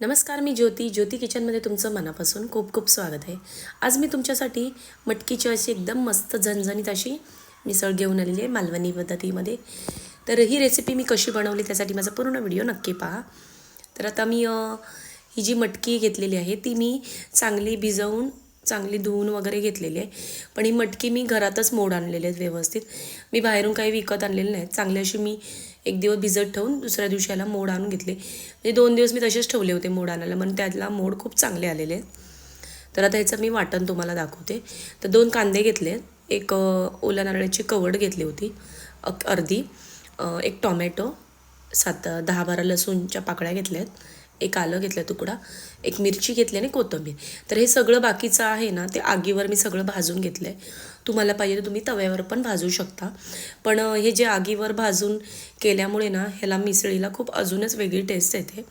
नमस्कार मी ज्योती. ज्योती किचनमध्ये तुमचं मनापासून खूप खूप स्वागत आहे. आज मी तुमच्यासाठी मटकीची अशी एकदम मस्त झणझणीत अशी मिसळ घेऊन आलेली आहे मालवणी पद्धतीमध्ये. तर ही रेसिपी मी कशी बनवली त्यासाठी माझा पूर्ण व्हिडिओ नक्की पहा. तर आता मी ही जी मटकी घेतलेली आहे ती मी चांगली भिजवून चांगली धुवून वगैरे घेतलेली आहे. पण ही मटकी मी घरातच मोड आणलेली आहेत व्यवस्थित. मी बाहेरून काही विकत आणलेली नाही. चांगली अशी मी एक दिवस भिजत ठेवून दुसऱ्या दिवशी याला मोड आणून घेतले. म्हणजे दोन दिवस मी तसेच ठेवले होते मोड आणायला म्हणून त्यातला मोड खूप चांगले आलेले आहेत. तर आता ह्याचं मी वाटण तुम्हाला दाखवते. तर दोन कांदे घेतले एक ओला ओल्या नारळाची कवड घेतली होती अक- अर्धी एक टॉमॅटो सात दहा बारा लसूणच्या पाकळ्या घेतल्या आहेत. एक आलं घेतलं तुकडा एक मिरची घेतली आणि कोथिंबीर. तर हे सगळं बाकीचं आहे ना ते आगीवर मी सगळं भाजून घेतलं आहे तुम्हाला पाहिजे तर तुम्ही तव्यावर पण भाजू शकता. पण हे जे आगीवर भाजून केल्यामुळे ना ह्याला मिसळीला खूप अजूनच वेगळी टेस्ट येते.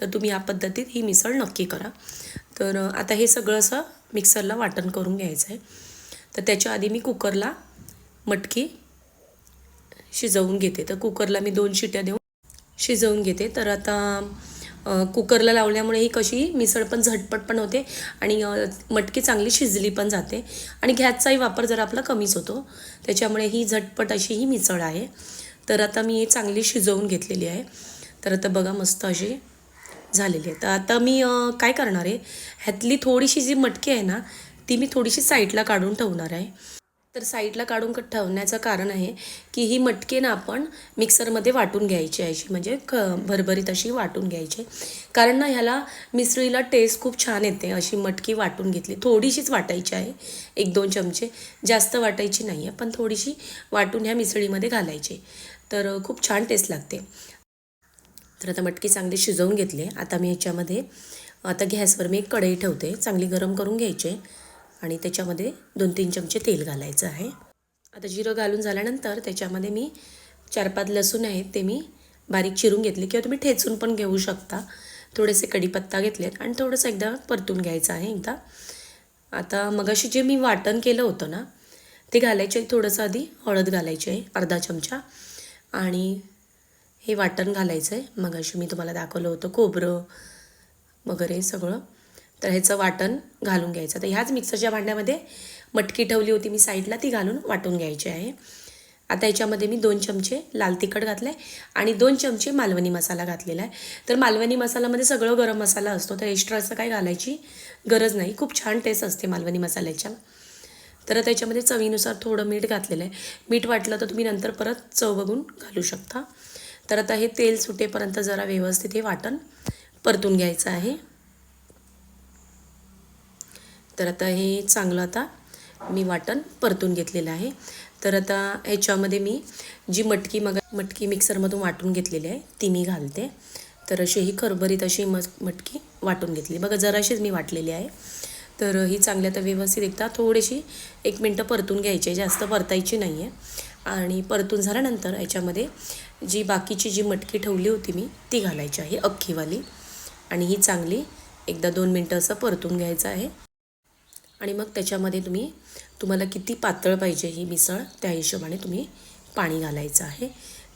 तर तुम्ही या पद्धतीत ही मिसळ नक्की करा. तर आता हे सगळं असं मिक्सरला वाटण करून घ्यायचं आहे तर त्याच्या आधी मी कुकरला मटकी शिजवून घेते. तर कुकरला मी दोन शिट्या देऊन शिजवून घेते. तर आता कुकरला लावल्यामुळे ही कशी मिसळ पण झटपट पण होते आणि मटकी चांगली शिजली पण जाते. आणि गॅसचाही वापर जरा आपला कमीच होतो. त्याच्यामुळे ही झटपट अशी ही मिसळ आहे. तर आता मी ही चांगली शिजवून घेतलेली आहे. तर आता बघा मस्त अशी झालेली आहे. तर आता मी काय करणार आहे? ह्यातली थोडीशी जी मटकी आहे ना ती मी थोडीशी साईडला काढून ठेवणार आहे. तर साईडला काढून क- ठेवण्याचं कारण आहे की ही मटके ना आपण मिक्सरमध्ये वाटून घ्यायची आहे. अशी म्हणजे क भरभरीत अशी वाटून घ्यायची कारण ना ह्याला मिसळीला टेस्ट खूप छान येते. अशी मटकी वाटून घेतली. थोडीशीच वाटायची आहे. एक दोन चमचे. जास्त वाटायची नाही आहे पण थोडीशी वाटून ह्या मिसळीमध्ये घालायची तर खूप छान टेस्ट लागते. तर आता मटकी चांगली शिजवून घेतली आता मी ह्याच्यामध्ये आता गॅसवर मी एक कढई ठेवते. चांगली गरम करून घ्यायची आणि त्याच्यामध्ये दोन तीन चमचे तेल घालायचं आहे. आता जिरं घालून झाल्यानंतर त्याच्यामध्ये मी चार पाच लसूण आहेत ते मी बारीक चिरून घेतले किंवा तुम्ही ठेचून पण घेऊ शकता. थोडेसे कढीपत्ता घेतलेत आणि थोडंसं एकदा परतून घ्यायचं आहे एकदा. आता मगाशी जे मी वाटण केलं होतं ना ते घालायचे. थोडंसं आधी हळद घालायची आहे अर्धा चमचा. आणि हे वाटण घालायचं आहे. मगाशी मी तुम्हाला दाखवलं होतं खोबरं वगैरे सगळं. तर ह्याचं वाटण घालून घ्यायचं. तर ह्याच मिक्सरच्या भांड्यामध्ये मटकी ठेवली होती मी साईडला ती घालून वाटून घ्यायची आहे. आता याच्यामध्ये मी दोन चमचे लाल तिखट घातलं आहे आणि दोन चमचे मालवणी मसाला घातलेला आहे. तर मालवणी मसाल्यामध्ये सगळं गरम मसाला असतो तर एक्स्ट्रा असं काही घालायची गरज नाही. खूप छान टेस्ट असते मालवणी मसाल्याच्या. तर त्याच्यामध्ये चवीनुसार थोडं मीठ घातलेलं आहे. मीठ वाटलं तर तुम्ही नंतर परत चव बघून घालू शकता. तर आता हे तेल सुटेपर्यंत जरा व्यवस्थित हे वाटण परतून घ्यायचं आहे. तर आता हे चांगलं आता मी वाटण परतून घेतलेलं आहे. तर आता ह्याच्यामध्ये मी जी मटकी मग मटकी मिक्सरमधून वाटून घेतलेली आहे ती मी घालते. तर अशी ही खरभरीत अशी म मटकी वाटून घेतली. बघा जराशीच मी वाटलेली आहे. तर ही चांगल्या तर व्यवस्थित एकदा थोडीशी एक मिनटं परतून घ्यायची आहे. जास्त परतायची नाही आहे आणि परतून झाल्यानंतर याच्यामध्ये जी बाकीची जी मटकी ठेवली होती मी ती घालायची आहे अख्खीवाली. आणि ही चांगली एकदा दोन मिनटं असं परतून घ्यायचं आहे. आणि मग त्याच्यामध्ये तुम्ही तुम्हाला किती पातळ पाहिजे ही मिसळ त्या हिशोबाने तुम्ही पाणी घालायचं आहे.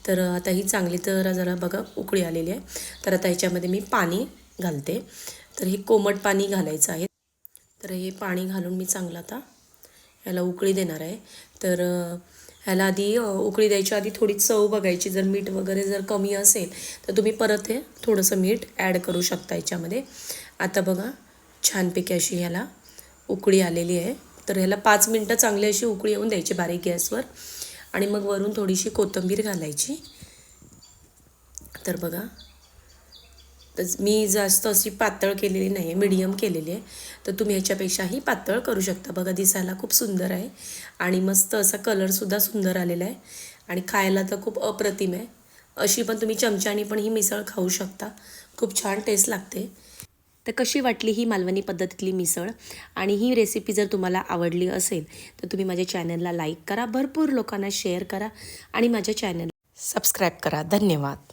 तर आता ही चांगली तर जरा बघा उकळी आलेली आहे. तर आता ह्याच्यामध्ये मी पाणी घालते. तर हे कोमट पाणी घालायचं आहे. तर हे पाणी घालून मी चांगलं आता ह्याला उकळी देणार आहे. तर ह्याला आधी उकळी द्यायच्या आधी थोडी चव बघायची. जर मीठ वगैरे जर कमी असेल तर तुम्ही परत हे थोडंसं मीठ ॲड करू शकता याच्यामध्ये आता बघा छानपैकी अशी ह्याला उकळी आलेली आहे. तर ह्याला पाच मिनटं चांगली अशी उकळी येऊन द्यायची बारीक गॅसवर. आणि मग वरून थोडीशी कोथिंबीर घालायची. तर बघा. तर मी जास्त अशी पातळ केलेली नाही आहे मीडियम केलेली आहे. तर तुम्ही ह्याच्यापेक्षाही पातळ करू शकता. बघा दिसायला खूप सुंदर आहे. आणि मस्त असा कलरसुद्धा सुंदर आलेला आहे. आणि खायला तर खूप अप्रतिम आहे. अशी पण तुम्ही चमच्याने पण ही मिसळ खाऊ शकता. खूप छान टेस्ट लागते. तर कशी वाटली ही मालवणी पद्धतीतली मिसळ? आणि ही रेसिपी जर तुम्हाला आवडली असेल तर तुम्ही माझ्या चॅनलला लाईक करा भरपूर लोकांना शेअर करा आणि माझ्या चॅनल सबस्क्राईब करा. धन्यवाद.